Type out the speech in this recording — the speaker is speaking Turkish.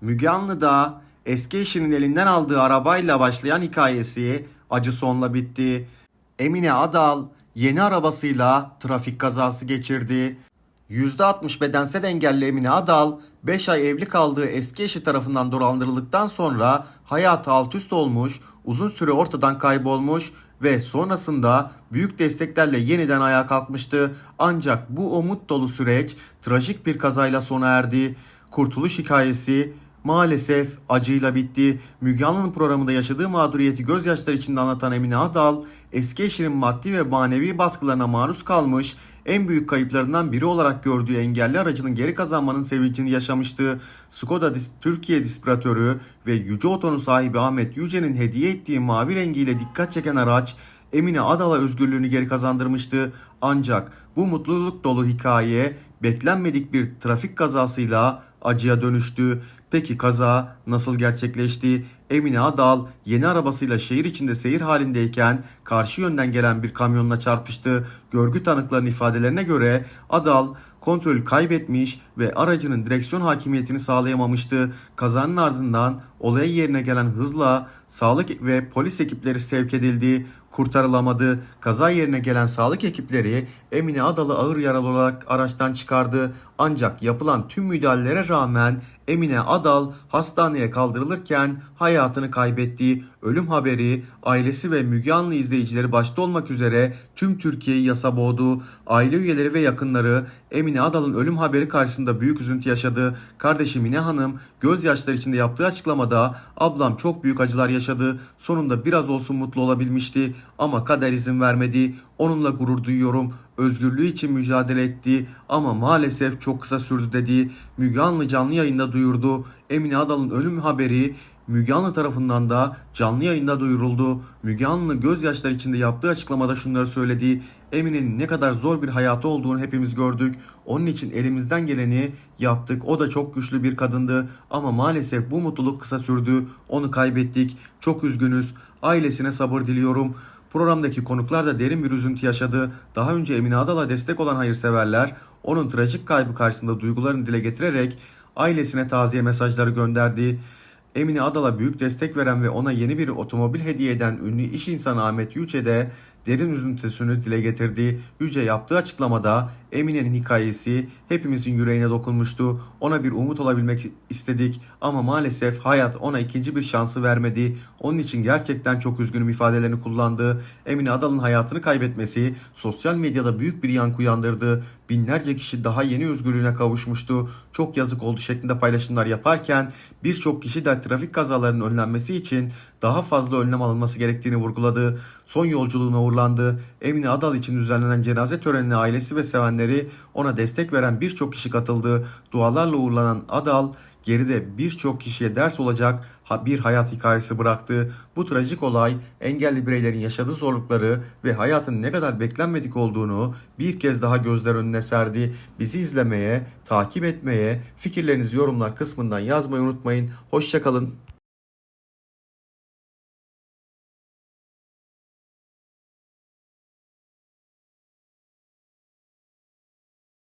Müge Anlı'da eski eşinin elinden aldığı arabayla başlayan hikayesi acı sonla bitti. Emine Adal yeni arabasıyla trafik kazası geçirdi. %60 bedensel engelli Emine Adal 5 ay evli kaldığı eski eşi tarafından dolandırıldıktan sonra hayatı alt üst olmuş, uzun süre ortadan kaybolmuş ve sonrasında büyük desteklerle yeniden ayağa kalkmıştı. Ancak bu umut dolu süreç trajik bir kazayla sona erdi. Kurtuluş hikayesi maalesef acıyla bitti. Müge Anlı'nın programında yaşadığı mağduriyeti gözyaşları içinde anlatan Emine Adal, eski eşinin maddi ve manevi baskılarına maruz kalmış, en büyük kayıplarından biri olarak gördüğü engelli aracının geri kazanmanın sevincini yaşamıştı. Skoda Türkiye distribütörü ve Yüce Oto'nun sahibi Ahmet Yüce'nin hediye ettiği mavi rengiyle dikkat çeken araç Emine Adal'a özgürlüğünü geri kazandırmıştı. Ancak bu mutluluk dolu hikaye beklenmedik bir trafik kazasıyla acıya dönüştü. Peki kaza nasıl gerçekleşti? Emine Adal yeni arabasıyla şehir içinde seyir halindeyken karşı yönden gelen bir kamyonla çarpıştı. Görgü tanıklarının ifadelerine göre Adal kontrolü kaybetmiş ve aracının direksiyon hakimiyetini sağlayamamıştı. Kazanın ardından olaya yerine gelen hızla sağlık ve polis ekipleri sevk edildi. Kurtarılamadı. Kaza yerine gelen sağlık ekipleri Emine Adal'ı ağır yaralı olarak araçtan çıkardı. Ancak yapılan tüm müdahalelere rağmen Emine Adal hastaneye kaldırılırken hayatını kaybetti. Ölüm haberi ailesi ve Müge Anlı izleyicileri başta olmak üzere tüm Türkiye'yi yasa boğdu. Aile üyeleri ve yakınları Emine Adal'ın ölüm haberi karşısında büyük üzüntü yaşadı. Kardeşi Mine Hanım gözyaşları içinde yaptığı açıklamada ablam çok büyük acılar yaşadı. Sonunda biraz olsun mutlu olabilmişti ama kader izin vermedi. Onunla gurur duyuyorum. Özgürlüğü için mücadele etti ama maalesef çok kısa sürdü dedi. Müge Anlı canlı yayında duyurdu. Emine Adal'ın ölüm haberi Müge Anlı tarafından da canlı yayında duyuruldu. Müge Anlı gözyaşları içinde yaptığı açıklamada şunları söyledi. Emine'nin ne kadar zor bir hayatı olduğunu hepimiz gördük. Onun için elimizden geleni yaptık. O da çok güçlü bir kadındı ama maalesef bu mutluluk kısa sürdü. Onu kaybettik. Çok üzgünüz. Ailesine sabır diliyorum. Programdaki konuklar da derin bir üzüntü yaşadı. Daha önce Emine Adal'a destek olan hayırseverler onun trajik kaybı karşısında duygularını dile getirerek ailesine taziye mesajları gönderdi. Emine Adal'a büyük destek veren ve ona yeni bir otomobil hediye eden ünlü iş insanı Ahmet Yüce de derin üzüntüsünü dile getirdi. Yüce yaptığı açıklamada Emine'nin hikayesi hepimizin yüreğine dokunmuştu. Ona bir umut olabilmek istedik ama maalesef hayat ona ikinci bir şansı vermedi. Onun için gerçekten çok üzgünüm ifadelerini kullandı. Emine Adal'ın hayatını kaybetmesi sosyal medyada büyük bir yankı uyandırdı. Binlerce kişi daha yeni özgürlüğüne kavuşmuştu. Çok yazık oldu şeklinde paylaşımlar yaparken birçok kişi de trafik kazalarının önlenmesi için daha fazla önlem alınması gerektiğini vurguladı. Son yolculuğuna uğurlandı. Emine Adal için düzenlenen cenaze törenine ailesi ve sevenleri ona destek veren birçok kişi katıldı. Dualarla uğurlanan Adal geride birçok kişiye ders olacak bir hayat hikayesi bıraktı. Bu trajik olay engelli bireylerin yaşadığı zorlukları ve hayatın ne kadar beklenmedik olduğunu bir kez daha gözler önüne serdi. Bizi izlemeye, takip etmeye, fikirlerinizi yorumlar kısmından yazmayı unutmayın. Hoşçakalın.